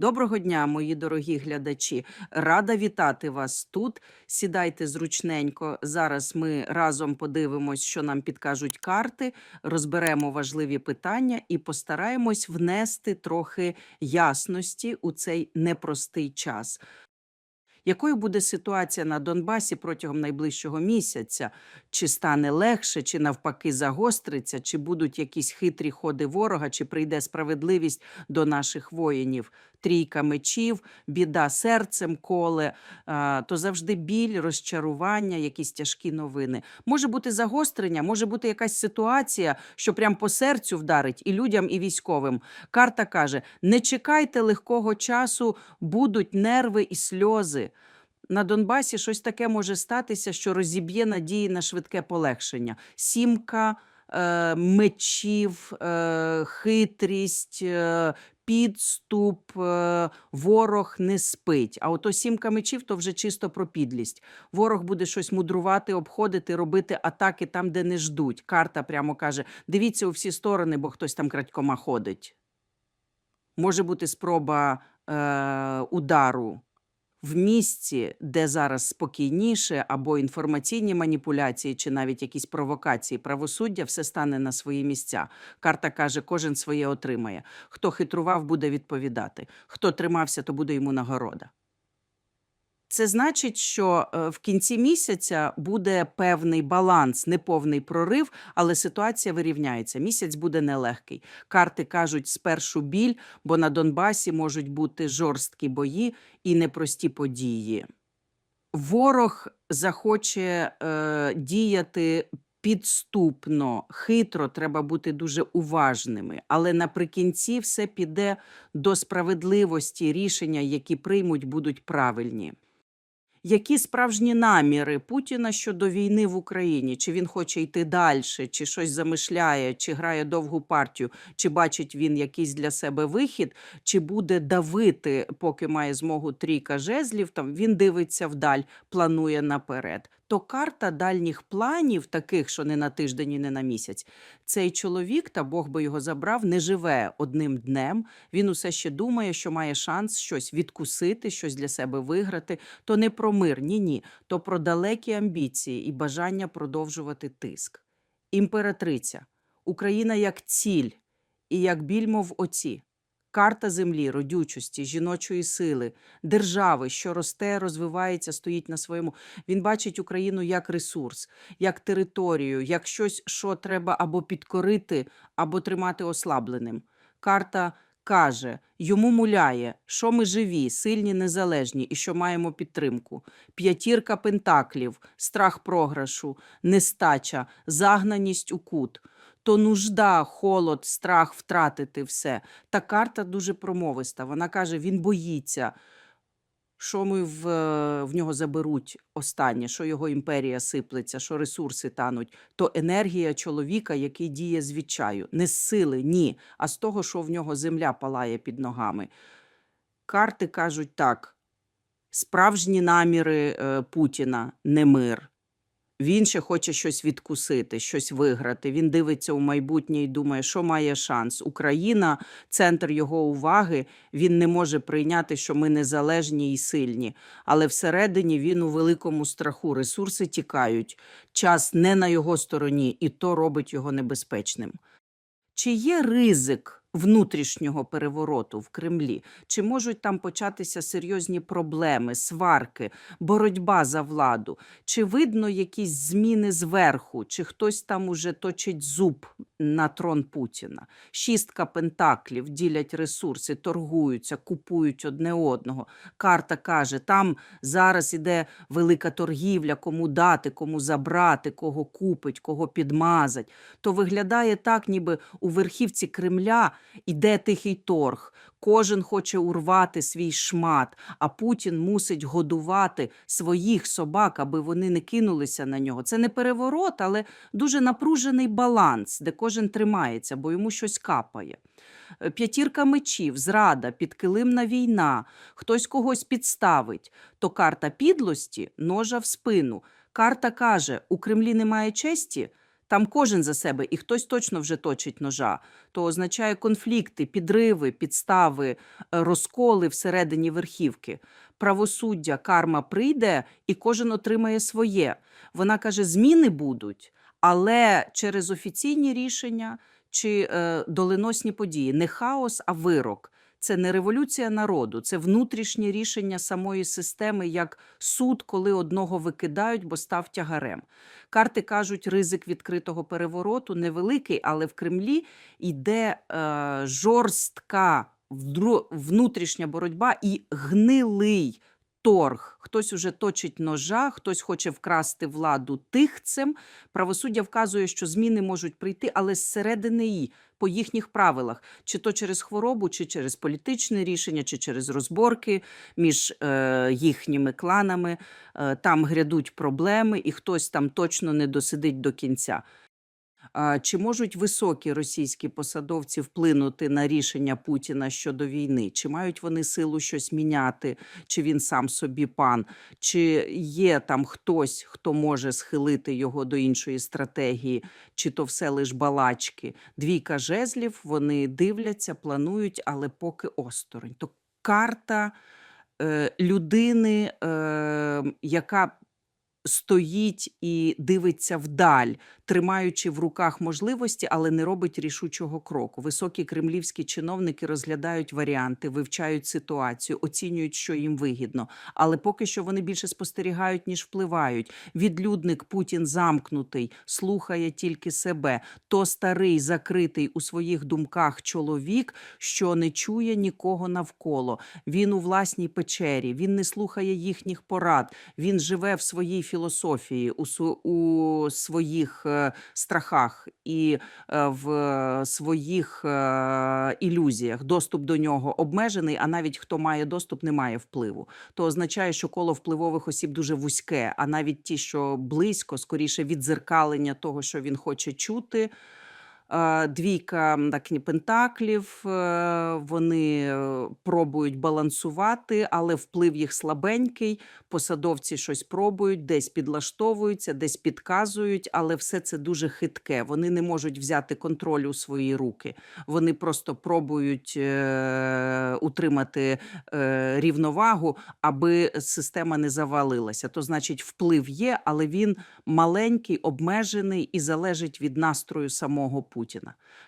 Доброго дня, мої дорогі глядачі. Рада вітати вас тут. Сідайте зручненько. Зараз ми разом подивимось, що нам підкажуть карти, розберемо важливі питання і постараємось внести трохи ясності у цей непростий час. Якою буде ситуація на Донбасі протягом найближчого місяця? Чи стане легше, чи навпаки загостриться, чи будуть якісь хитрі ходи ворога, чи прийде справедливість до наших воїнів? Трійка мечів, біда серцем коле, то завжди біль, розчарування, якісь тяжкі новини. Може бути загострення, може бути якась ситуація, що прям по серцю вдарить і людям, і військовим. Карта каже: не чекайте легкого часу, будуть нерви і сльози. На Донбасі щось таке може статися, що розіб'є надії на швидке полегшення. Сімка е, мечів, е, хитрість, е, підступ, е, ворог не спить. А ото сімка мечів то вже чисто про підлість. Ворог буде щось мудрувати, обходити, робити атаки там, де не ждуть. Карта прямо каже: дивіться у всі сторони, бо хтось там крадькома ходить. Може бути спроба е, удару в місці, де зараз спокійніше, або інформаційні маніпуляції, чи навіть якісь провокації правосуддя, все стане на свої місця. Карта каже, кожен своє отримає. Хто хитрував, буде відповідати. Хто тримався, то буде йому нагорода. Це значить, що е, в кінці місяця буде певний баланс, неповний прорив, але ситуація вирівняється. Місяць буде нелегкий. Карти кажуть спершу біль, бо на Донбасі можуть бути жорсткі бої і непрості події. Ворог захоче е, діяти підступно, хитро, треба бути дуже уважними. Але наприкінці все піде до справедливості. Рішення, які приймуть, будуть правильні. Які справжні наміри Путіна щодо війни в Україні? Чи він хоче йти далі, чи щось замишляє, чи грає довгу партію, чи бачить він якийсь для себе вихід, чи буде давити, поки має змогу трійка жезлів? Там він дивиться вдаль, планує наперед. То карта дальніх планів, таких, що не на тиждень і не на місяць, цей чоловік, та Бог би його забрав, не живе одним днем. Він усе ще думає, що має шанс щось відкусити, щось для себе виграти. То не про мир, ні, ні, то про далекі амбіції і бажання продовжувати тиск. Імператриця, Україна як ціль і як біль, мов оці. Карта землі, родючості, жіночої сили, держави, що росте, розвивається, стоїть на своєму. Він бачить Україну як ресурс, як територію, як щось, що треба або підкорити, або тримати ослабленим. Карта каже, йому муляє, що ми живі, сильні, незалежні і що маємо підтримку. П'ятірка пентаклів, страх програшу, нестача, загнаність у кут. То нужда, холод, страх втратити все. Та карта дуже промовиста. Вона каже, він боїться, що ми в, в нього заберуть останнє, що його імперія сиплеться, що ресурси тануть. То енергія чоловіка, який діє з відчаю. Не з сили, ні, а з того, що в нього земля палає під ногами. Карти кажуть так: справжні наміри е, Путіна не мир. Він ще хоче щось відкусити, щось виграти. Він дивиться у майбутнє і думає, що має шанс. Україна, центр його уваги. Він не може прийняти, що ми незалежні і сильні. Але всередині він у великому страху. Ресурси тікають, час не на його стороні, і то робить його небезпечним. Чи є ризик внутрішнього перевороту в Кремлі? Чи можуть там початися серйозні проблеми, сварки, боротьба за владу? Чи видно якісь зміни зверху? Чи хтось там уже точить зуб на трон Путіна? Шістка пентаклів ділять ресурси, торгуються, купують одне одного. Карта каже, там зараз іде велика торгівля, кому дати, кому забрати, кого купить, кого підмазать. То виглядає так, ніби у верхівці Кремля іде тихий торг. Кожен хоче урвати свій шмат, а Путін мусить годувати своїх собак, аби вони не кинулися на нього. Це не переворот, але дуже напружений баланс, де кожен тримається, бо йому щось капає. Е, П'ятірка мечів, зрада, підкилимна війна, хтось когось підставить. То карта підлості, ножа в спину. Карта каже: у Кремлі немає честі. Там кожен за себе, і хтось точно вже точить ножа. То означає конфлікти, підриви, підстави, е, розколи всередині верхівки. Правосуддя, карма прийде, і кожен отримає своє. Вона каже: зміни будуть, але через офіційні рішення чи е, доленосні події. Не хаос, а вирок. Це не революція народу, це внутрішнє рішення самої системи, як суд, коли одного викидають, бо став тягарем. Карти кажуть, ризик відкритого перевороту невеликий, але в Кремлі йде е, жорстка внутрішня боротьба і гнилий торг. Хтось уже точить ножа, хтось хоче вкрасти владу тихцем. Правосуддя вказує, що зміни можуть прийти, але зсередини її, по їхніх правилах, чи то через хворобу, чи через політичне рішення, чи через розборки між е, їхніми кланами. Е, там грядуть проблеми, і хтось там точно не досидить до кінця. Чи можуть високі російські посадовці вплинути на рішення Путіна щодо війни? Чи мають вони силу щось міняти? Чи він сам собі пан? Чи є там хтось, хто може схилити його до іншої стратегії? Чи то все лиш балачки? Двійка жезлів вони дивляться, планують, але поки осторонь. То карта е, людини, е, яка стоїть і дивиться вдаль, тримаючи в руках можливості, але не робить рішучого кроку. Високі кремлівські чиновники розглядають варіанти, вивчають ситуацію, оцінюють, що їм вигідно. Але поки що вони більше спостерігають, ніж впливають. Відлюдник Путін замкнутий, слухає тільки себе. То старий, закритий у своїх думках чоловік, що не чує нікого навколо. Він у власній печері, він не слухає їхніх порад. Він живе в своїй філософії, у, у своїх е, страхах і е, в своїх е, ілюзіях. Доступ до нього обмежений, а навіть хто має доступ, не має впливу. То означає, що коло впливових осіб дуже вузьке, а навіть ті, що близько, скоріше відзеркалення того, що він хоче чути. Двійка так, пентаклів, е, вони е, пробують балансувати, але вплив їх слабенький. Посадовці щось пробують, десь підлаштовуються, десь підказують, але все це дуже хитке. Вони не можуть взяти контроль у свої руки. Вони просто пробують е, утримати рівновагу, аби система не завалилася. То значить, вплив є, але він маленький, обмежений і залежить від настрою самого Путіна.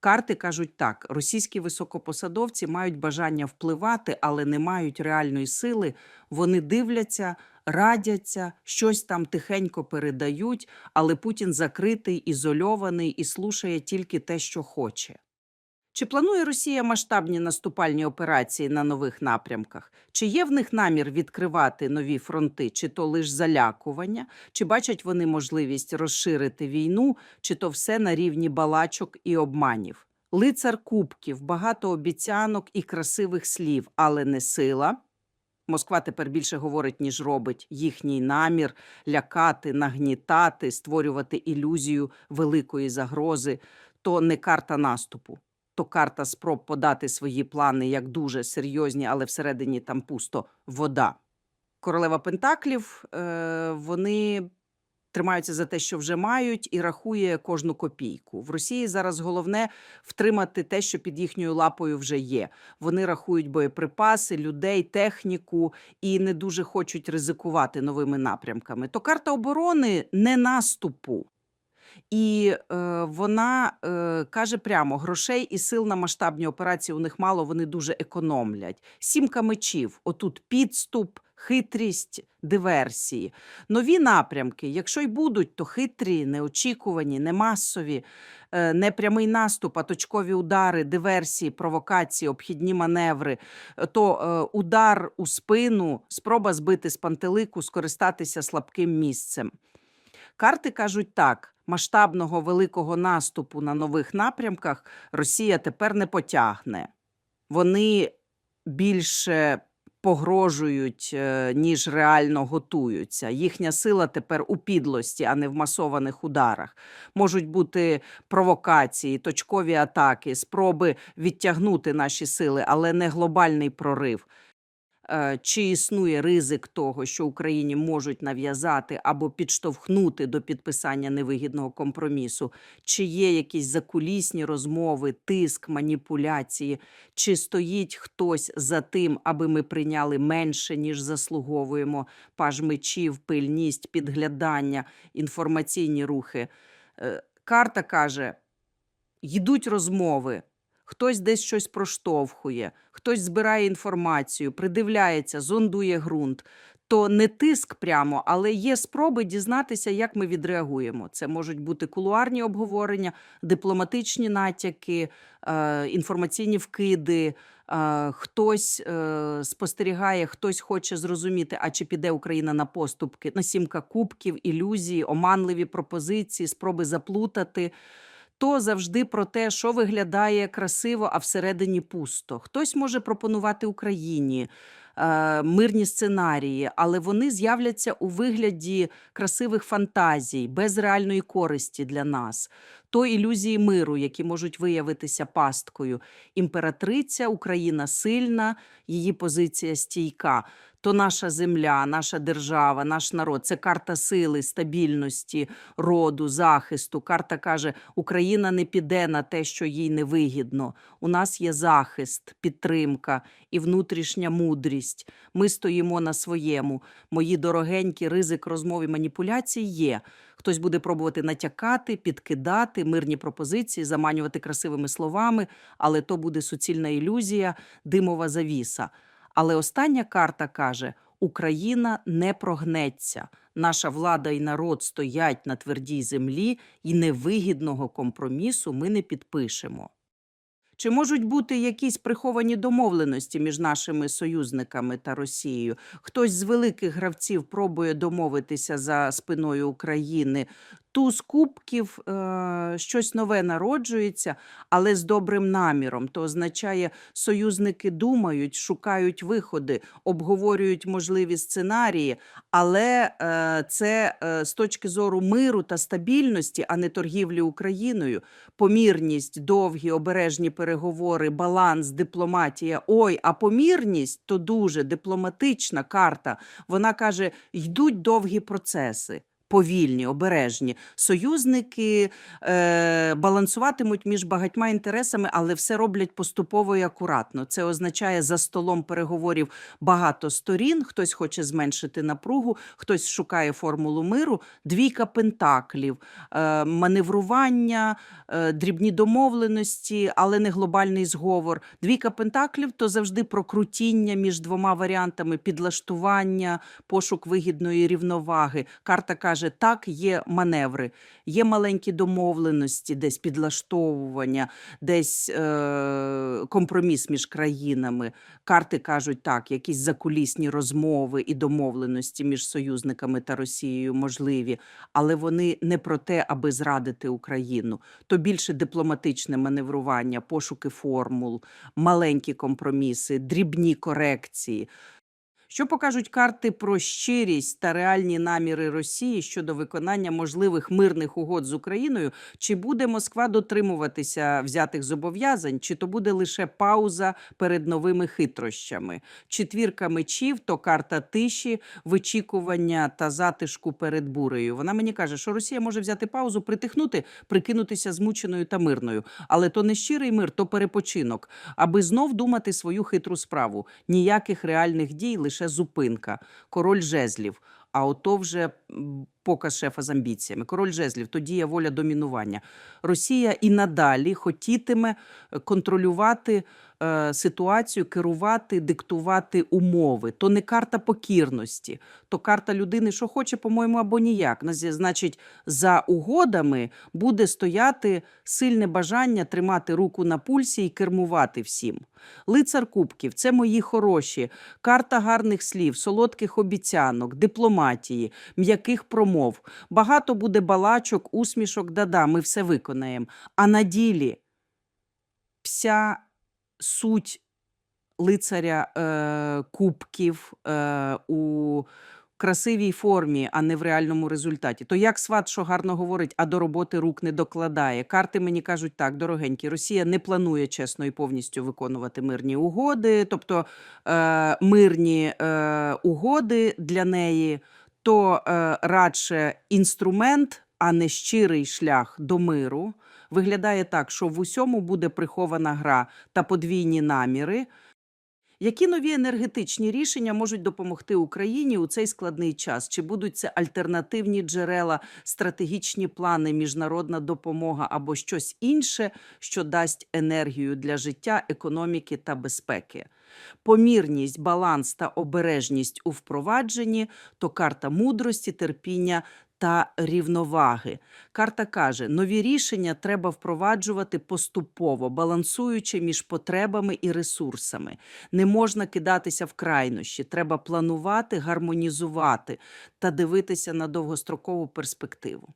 Карти кажуть так: російські високопосадовці мають бажання впливати, але не мають реальної сили. Вони дивляться, радяться, щось там тихенько передають, але Путін закритий, ізольований і слушає тільки те, що хоче. Чи планує Росія масштабні наступальні операції на нових напрямках? Чи є в них намір відкривати нові фронти, чи то лиш залякування? Чи бачать вони можливість розширити війну, чи то все на рівні балачок і обманів? Лицар кубків, багато обіцянок і красивих слів, але не сила. Москва тепер більше говорить, ніж робить їхній намір лякати, нагнітати, створювати ілюзію великої загрози. То не карта наступу, то карта спроб подати свої плани як дуже серйозні, але всередині там пусто вода. Королева Пентаклів е, вони тримаються за те, що вже мають, і рахує кожну копійку. В Росії зараз головне втримати те, що під їхньою лапою вже є. Вони рахують боєприпаси, людей, техніку і не дуже хочуть ризикувати новими напрямками. То карта оборони не наступу. І е, вона е, каже прямо: грошей і сил на масштабні операції у них мало, вони дуже економлять. Сімка мечів, отут підступ, хитрість, диверсії. Нові напрямки, якщо й будуть, то хитрі, неочікувані, не масові, е, не прямий наступ, а точкові удари, диверсії, провокації, обхідні маневри. То е, удар у спину, спроба збити з пантелику, скористатися слабким місцем. Карти кажуть так: масштабного великого наступу на нових напрямках Росія тепер не потягне. Вони більше погрожують, е, ніж реально готуються. Їхня сила тепер у підлості, а не в масованих ударах. Можуть бути провокації, точкові атаки, спроби відтягнути наші сили, але не глобальний прорив. Е, чи існує ризик того, що Україні можуть нав'язати або підштовхнути до підписання невигідного компромісу, чи є якісь закулісні розмови, тиск, маніпуляції, чи стоїть хтось за тим, аби ми прийняли менше, ніж заслуговуємо, паж мечів, пильність, підглядання, інформаційні рухи. Е, Карта каже: йдуть розмови. Хтось десь щось проштовхує, хтось збирає інформацію, придивляється, зондує ґрунт. То не тиск прямо, але є спроби дізнатися, як ми відреагуємо. Це можуть бути кулуарні обговорення, дипломатичні натяки, е, інформаційні вкиди. Е, хтось е, спостерігає, хтось хоче зрозуміти, а чи піде Україна на поступки, на сімка кубків, ілюзії, оманливі пропозиції, спроби заплутати то завжди про те, що виглядає красиво, а всередині пусто. Хтось може пропонувати Україні е, мирні сценарії, але вони з'являться у вигляді красивих фантазій, без реальної користі для нас. То ілюзії миру, які можуть виявитися пасткою. Імператриця, Україна сильна, її позиція стійка. То наша земля, наша держава, наш народ це карта сили, стабільності, роду, захисту. Карта каже: Україна не піде на те, що їй невигідно. У нас є захист, підтримка і внутрішня мудрість. Ми стоїмо на своєму. Мої дорогенькі ризик розмов і маніпуляцій є. Хтось буде пробувати натякати, підкидати мирні пропозиції, заманювати красивими словами, але то буде суцільна ілюзія, димова завіса. Але остання карта каже: Україна не прогнеться. Наша влада і народ стоять на твердій землі, і невигідного компромісу ми не підпишемо. Чи можуть бути якісь приховані домовленості між нашими союзниками та Росією? Хтось з великих гравців пробує домовитися за спиною України. Туз кубків е, щось нове народжується, але з добрим наміром. То означає, союзники думають, шукають виходи, обговорюють можливі сценарії, але е, це е, з точки зору миру та стабільності, а не торгівлі Україною. Помірність, довгі обережні переговори, баланс, дипломатія. Ой, а помірність то дуже дипломатична карта. Вона каже: йдуть довгі процеси. Повільні, обережні союзники е, балансуватимуть між багатьма інтересами, але все роблять поступово і акуратно. Це означає за столом переговорів багато сторін. Хтось хоче зменшити напругу, хтось шукає формулу миру. Двійка пентаклів, е, маневрування, е, дрібні домовленості, але не глобальний зговор. Двійка пентаклів то завжди про крутіння між двома варіантами, підлаштування, пошук вигідної рівноваги. Карта каже: так, є маневри, є маленькі домовленості, десь підлаштовування, десь е- компроміс між країнами. Карти кажуть так, якісь закулісні розмови і домовленості між союзниками та Росією можливі, але вони не про те, аби зрадити Україну. То більше дипломатичне маневрування, пошуки формул, маленькі компроміси, дрібні корекції. Що покажуть карти про щирість та реальні наміри Росії щодо виконання можливих мирних угод з Україною? Чи буде Москва дотримуватися взятих зобов'язань, чи то буде лише пауза перед новими хитрощами? Четвірка мечів то карта тиші, вичікування та затишку перед бурею. Вона мені каже, що Росія може взяти паузу, притихнути, прикинутися змученою та мирною. Але то не щирий мир, то перепочинок, аби знов думати свою хитру справу. Ніяких реальних дій, лише зупинка. Король жезлів. А ото вже показ шефа з амбіціями. Король жезлів, тоді є воля домінування. Росія і надалі хотітиме е, контролювати ситуацію, керувати, диктувати умови. То не карта покірності, то карта людини, що хоче, по-моєму, або ніяк. Значить, за угодами буде стояти сильне бажання тримати руку на пульсі і кермувати всім. Лицар кубків це мої хороші, карта гарних слів, солодких обіцянок, дипломатії, м'яких промов. Багато буде балачок, усмішок, да-да, ми все виконаємо. А на ділі вся суть лицаря е, кубків е, у красивій формі, а не в реальному результаті. То як сват, що гарно говорить, а до роботи рук не докладає. Карти мені кажуть так, дорогенькі, Росія не планує чесно і повністю виконувати мирні угоди, тобто е, мирні е, угоди для неї, то е, радше інструмент, а не щирий шлях до миру. Виглядає так, що в усьому буде прихована гра та подвійні наміри. Які нові енергетичні рішення можуть допомогти Україні у цей складний час? Чи будуть це альтернативні джерела, стратегічні плани, міжнародна допомога або щось інше, що дасть енергію для життя, економіки та безпеки? Помірність, баланс та обережність у впровадженні то карта мудрості, терпіння та рівноваги. Карта каже: нові рішення треба впроваджувати поступово, балансуючи між потребами і ресурсами. Не можна кидатися в крайнощі. Треба планувати, гармонізувати та дивитися на довгострокову перспективу.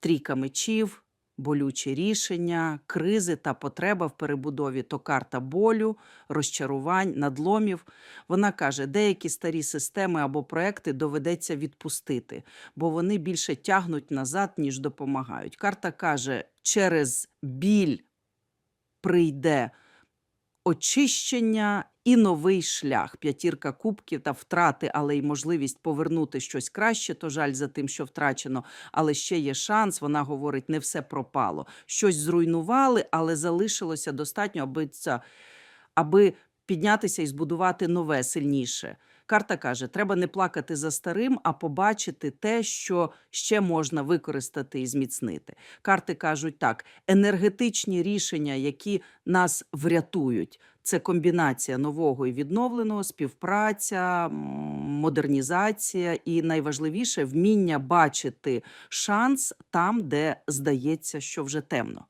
Трійка мечів, болючі рішення, кризи та потреба в перебудові то карта болю, розчарувань, надломів. Вона каже, деякі старі системи або проекти доведеться відпустити, бо вони більше тягнуть назад, ніж допомагають. Карта каже, через біль прийде очищення і новий шлях. П'ятірка кубків та втрати, але й можливість повернути щось краще, то жаль за тим, що втрачено, але ще є шанс. Вона говорить, не все пропало. Щось зруйнували, але залишилося достатньо, аби це аби піднятися і збудувати нове сильніше. Карта каже: треба не плакати за старим, а побачити те, що ще можна використати і зміцнити. Карти кажуть так: енергетичні рішення, які нас врятують. Це комбінація нового і відновленого, співпраця, модернізація і найважливіше вміння бачити шанс там, де здається, що вже темно.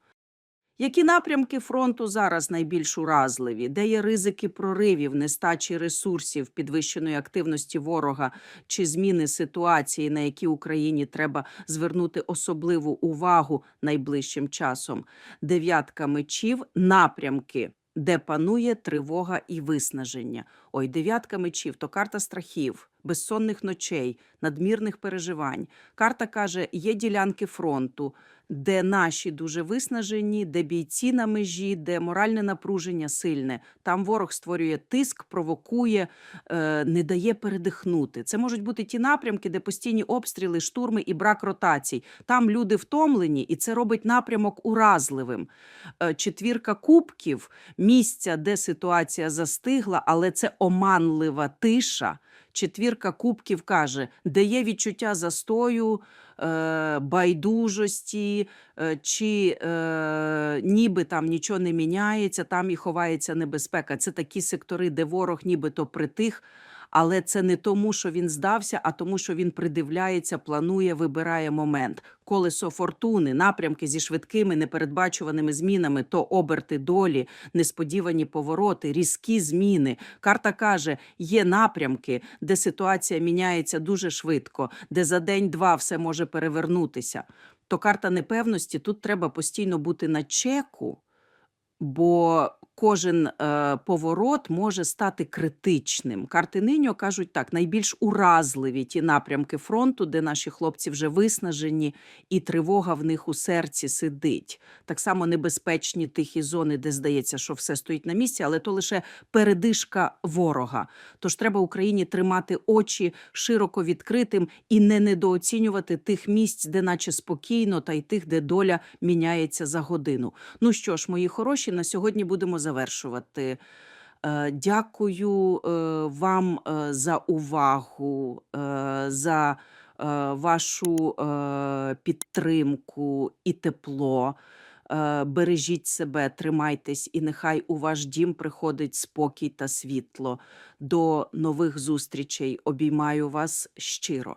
Які напрямки фронту зараз найбільш уразливі? Де є ризики проривів, нестачі ресурсів, підвищеної активності ворога чи зміни ситуації, на які Україні треба звернути особливу увагу найближчим часом? Дев'ятка мечів, напрямки, де панує тривога і виснаження. Ой, дев'ятка мечів то карта страхів, безсонних ночей, надмірних переживань. Карта каже, є ділянки фронту, де наші дуже виснажені, де бійці на межі, де моральне напруження сильне. Там ворог створює тиск, провокує, е, не дає передихнути. Це можуть бути ті напрямки, де постійні обстріли, штурми і брак ротацій. Там люди втомлені, і це робить напрямок уразливим. Е, Четвірка кубків місця, де ситуація застигла, але це оманлива тиша. Четвірка кубків каже, де є відчуття застою, е, байдужості, е, чи е, ніби там нічого не міняється, там і ховається небезпека. Це такі сектори, де ворог нібито притих, але це не тому, що він здався, а тому, що він придивляється, планує, вибирає момент. Колесо фортуни, напрямки зі швидкими непередбачуваними змінами, то оберти долі, несподівані повороти, різкі зміни. Карта каже: є напрямки, де ситуація міняється дуже швидко, де за день-два все може перевернутися. То карта непевності тут треба постійно бути на чеку, бо кожен е, поворот може стати критичним. Карти Ниньо кажуть так: найбільш уразливі ті напрямки фронту, де наші хлопці вже виснажені, і тривога в них у серці сидить. Так само небезпечні тихі зони, де здається, що все стоїть на місці, але то лише передишка ворога. Тож треба Україні тримати очі широко відкритим і не недооцінювати тих місць, де наче спокійно, та й тих, де доля міняється за годину. Ну що ж, мої хороші, на сьогодні будемо завершувати. Е, Дякую е, вам е, за увагу, за вашу підтримку і тепло. Бережіть себе, тримайтесь, і нехай у ваш дім приходить спокій та світло. До нових зустрічей. Обіймаю вас щиро.